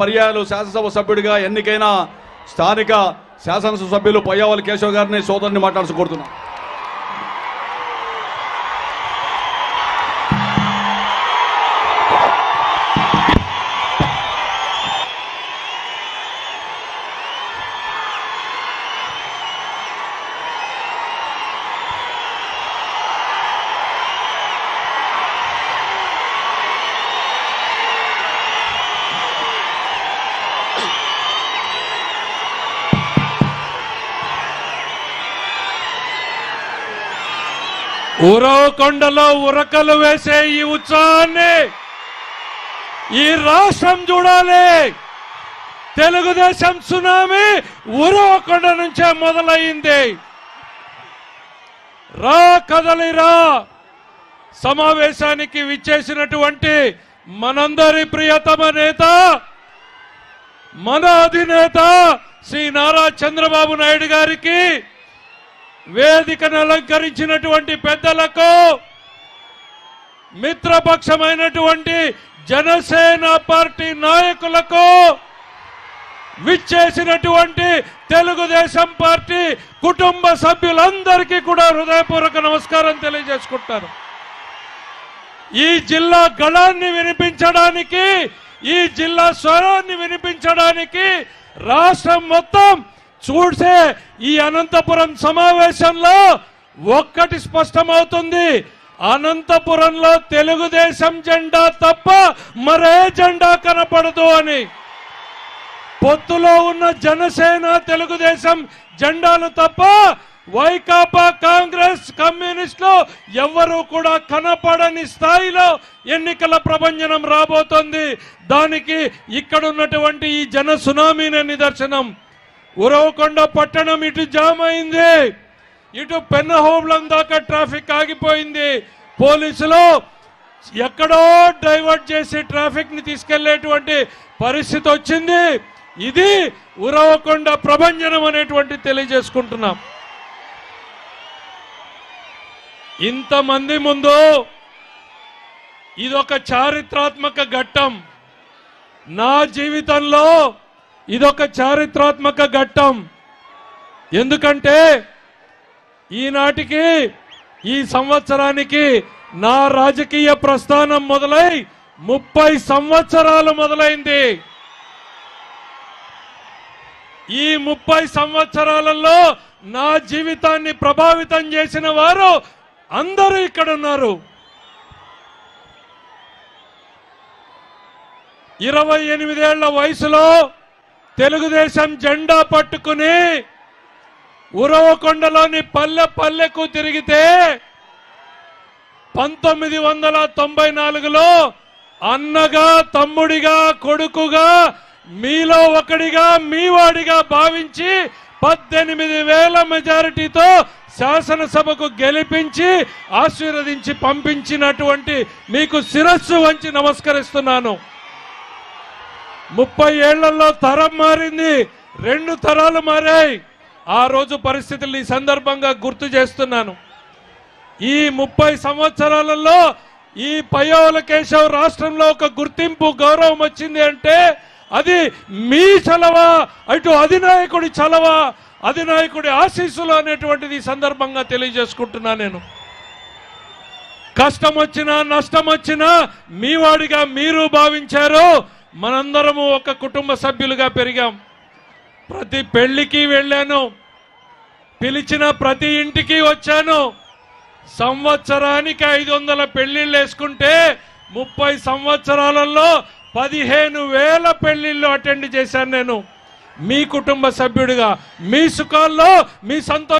పర్యాయాలు శాసనసభ సభ్యుడిగా ఎన్నికైన స్థానిక శాసనసభ సభ్యులు పయ్యావల కేశవ్ గారిని సోదరుని మాట్లాడుతూ కోరుతున్నాను ఉరవకొండలో ఉరకలు వేసే ఈ ఉత్సాహాన్ని ఈ రాష్ట్రం చూడాలి. తెలుగుదేశం సునామీ ఉరవకొండ నుంచే మొదలైంది. రా కదలిరా సమావేశానికి విచ్చేసినటువంటి మనందరి ప్రియతమ నేత మన అధినేత శ్రీ నారా చంద్రబాబు నాయుడు గారికి వేదికను అలంకరించినటువంటి పెద్దలకు మిత్రపక్షమైనటువంటి జనసేన పార్టీ నాయకులకు విచ్చేసినటువంటి తెలుగుదేశం పార్టీ కుటుంబ సభ్యులందరికీ కూడా హృదయపూర్వక నమస్కారం తెలియజేసుకుంటారు ఈ జిల్లా గళాన్ని వినిపించడానికి ఈ జిల్లా స్వరాన్ని వినిపించడానికి రాష్ట్రం మొత్తం చూసే ఈ అనంతపురం సమావేశంలో ఒక్కటి స్పష్టమవుతుంది. అనంతపురంలో తెలుగుదేశం జెండా తప్ప మరే జెండా కనపడదు అని. పొత్తులో ఉన్న జనసేన తెలుగుదేశం జెండాలు తప్ప వైకాపా కాంగ్రెస్ కమ్యూనిస్టులు ఎవ్వరూ కూడా కనపడని స్థాయిలో ఎన్నికల ప్రభంజనం రాబోతోంది. దానికి ఇక్కడ ఉన్నటువంటి ఈ జన సునామీనే నిదర్శనం. ఉరవకొండ పట్టణం ఇటు జామ్ అయింది ఇటు పెన్నహోబ్లం దాకా ట్రాఫిక్ ఆగిపోయింది. పోలీసులు ఎక్కడో డైవర్ట్ చేసి ట్రాఫిక్ని తీసుకెళ్ళేటువంటి పరిస్థితి వచ్చింది. ఇది ఉరవకొండ ప్రభంజనం అనేటువంటి తెలియజేసుకుంటున్నాం. ఇంతమంది ముందు ఇదొక చారిత్రాత్మక ఘట్టం. నా జీవితంలో ఇదొక చారిత్రాత్మక ఘట్టం. ఎందుకంటే ఈనాటికి ఈ సంవత్సరానికి నా రాజకీయ ప్రస్థానం మొదలై ముప్పై సంవత్సరాలు మొదలైంది. ఈ ముప్పై సంవత్సరాలలో నా జీవితాన్ని ప్రభావితం చేసిన వారు అందరూ ఇక్కడ ఉన్నారు ఇరవై ఎనిమిదేళ్ళ వయసులో తెలుగుదేశం జెండా పట్టుకుని ఉరవకొండలోని పల్లె పల్లెకు తిరిగితే పంతొమ్మిది వందల తొంభై నాలుగులో అన్నగా తమ్ముడిగా కొడుకుగా మీలో ఒకడిగా మీవాడిగా భావించి పద్దెనిమిది వేల మెజారిటీతో శాసనసభకు గెలిపించి ఆశీర్వదించి పంపించినటువంటి మీకు శిరస్సు వంచి నమస్కరిస్తున్నాను. ముప్పై ఏళ్ళలో తరం మారింది రెండు తరాలు మారాయి. ఆ రోజు పరిస్థితులు ఈ సందర్భంగా గుర్తు చేస్తున్నాను. ఈ ముప్పై సంవత్సరాలలో ఈ పయోల కేశవ్ రాష్ట్రంలో ఒక గుర్తింపు గౌరవం వచ్చింది అంటే అది మీ చలవ అటు అధినాయకుడి చలవ అధినాయకుడి ఆశీస్సులు అనేటువంటిది ఈ సందర్భంగా తెలియజేసుకుంటున్నా నేను. కష్టం వచ్చినా నష్టం వచ్చినా మీ వాడిగా మీరు భావించారు. మనందరము ఒక కుటుంబ సభ్యులుగా పెరిగాం. ప్రతి పెళ్ళికి వెళ్ళాను. పిలిచిన ప్రతి ఇంటికి వచ్చాను. సంవత్సరానికి ఐదు వందల పెళ్ళిళ్ళు వేసుకుంటే ముప్పై సంవత్సరాలలో పదిహేను వేల పెళ్ళిళ్ళు అటెండ్ చేశాను నేను. మీ కుటుంబ సభ్యుడిగా మీ సుఖాల్లో మీ సంతోష